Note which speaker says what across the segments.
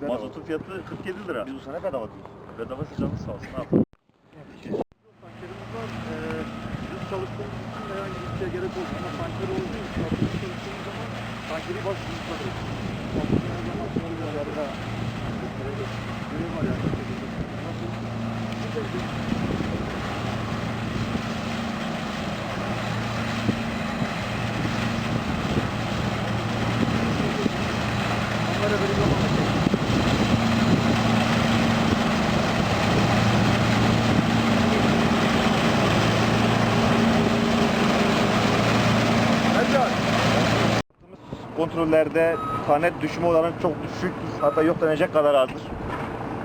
Speaker 1: Bedava.
Speaker 2: Mazotun fiyatı 47 lira.
Speaker 1: Biz bu sene bedava diyoruz.
Speaker 2: Bedava canınız sağ olsun. Ne yapalım?
Speaker 1: Tankerimiz var. Ee, biz çalıştığımız için herhangi bir şeye gerek olmuyor ama tanker olduğu için çalıştığımız zaman tankeri baş biz kalıyoruz. Fabrikada zaman sonra bir ayarda görev var yani.
Speaker 3: Kontrollerde tane düşme oranı çok düşük hatta yok denecek kadar azdır.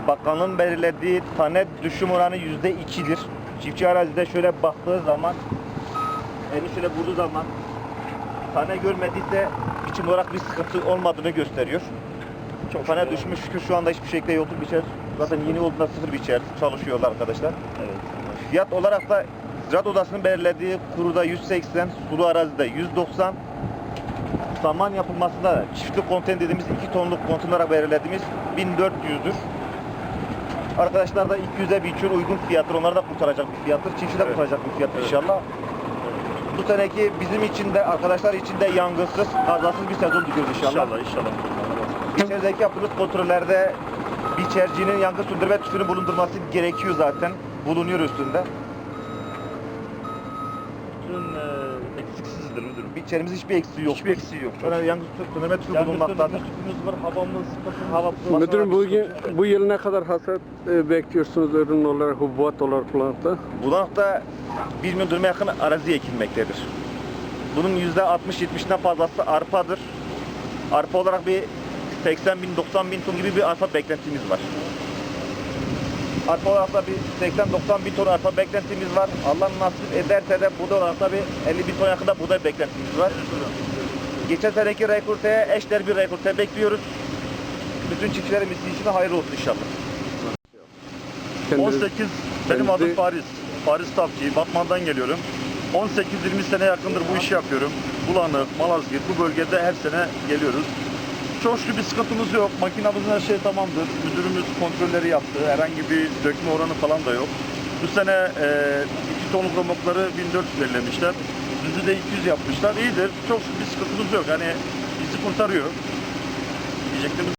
Speaker 3: Bakanlığın belirlediği tane düşüm oranı yüzde ikidir. Çiftçi arazide şöyle baktığı zaman eli şöyle vurduğu zaman tane görmediyse biçim olarak bir sıkıntı olmadığını gösteriyor. Çok tane düşmüş şükür şu anda hiçbir şekilde yoktur biçer. Zaten yeni olduğunda sıfır biçer çalışıyorlar arkadaşlar.
Speaker 2: Evet.
Speaker 3: Fiyat olarak da Ziraat Odası'nın belirlediği kuruda 180, sulu arazide 190, saman yapılmasında da çiftli konten dediğimiz 2 tonluk konten olarak belirlediğimiz 1400'dür. Arkadaşlar da 200'e biçiyor uygun fiyattır. Onlar da kurtaracak bir fiyattır. Çiftçi de
Speaker 2: Evet.
Speaker 3: kurtaracak bir fiyattır
Speaker 2: Evet.
Speaker 3: inşallah. Bu seneki bizim için de arkadaşlar için de yangınsız, kazasız bir sezon diliyoruz inşallah.
Speaker 2: İnşallah inşallah.
Speaker 3: İçerideki yaptığımız kontrollerde biçercinin yangın söndürme tüpünü bulundurması gerekiyor zaten. Bulunuyor üstünde.
Speaker 2: Bütün e, eksiksizdir müdürüm.
Speaker 3: Biçerimiz hiçbir eksiği yok.
Speaker 2: Hiçbir eksiği yok.
Speaker 3: Şöyle yangın söndürme tüpü
Speaker 2: Yangın
Speaker 3: bulunmaktadır.
Speaker 2: tüpümüz var, havamız, bakın
Speaker 3: Hava
Speaker 4: Müdürüm bugün bu yıl ne kadar hasat e, bekliyorsunuz ürün olarak, hububat olarak kullanıkta?
Speaker 3: Bulanıkta 1 milyon dönüme yakın arazi ekilmektedir. Bunun %60-70'inden fazlası arpadır. Arpa olarak bir 80 bin, 90 bin ton gibi bir arpa beklentimiz var. Arpa olarak da bir 80-90 bin ton arpa beklentimiz var. Allah nasip ederse de buğday olarak da bir 50 bin ton yakında buğday beklentimiz var. Geçen seneki rekorteye eşler bir rekorte bekliyoruz. Bütün çiftçilerimiz için de hayırlı olsun inşallah.
Speaker 4: Kendi-
Speaker 2: 18, benim
Speaker 4: Kendisi-
Speaker 2: adım Paris. Paris Tavki, Batman'dan geliyorum. 18-20 sene yakındır bu işi yapıyorum. Bulanık, Malazgirt bu bölgede her sene geliyoruz. Şükür bir sıkıntımız yok. Makinamızın her şey tamamdır. Müdürümüz kontrolleri yaptı. Herhangi bir dökme oranı falan da yok. Bu sene e, 2 tonluk romokları 1400 belirlemişler. Düzü de 200 yapmışlar. İyidir. Çok bir sıkıntımız yok. Hani bizi kurtarıyor. Diyeceklerimiz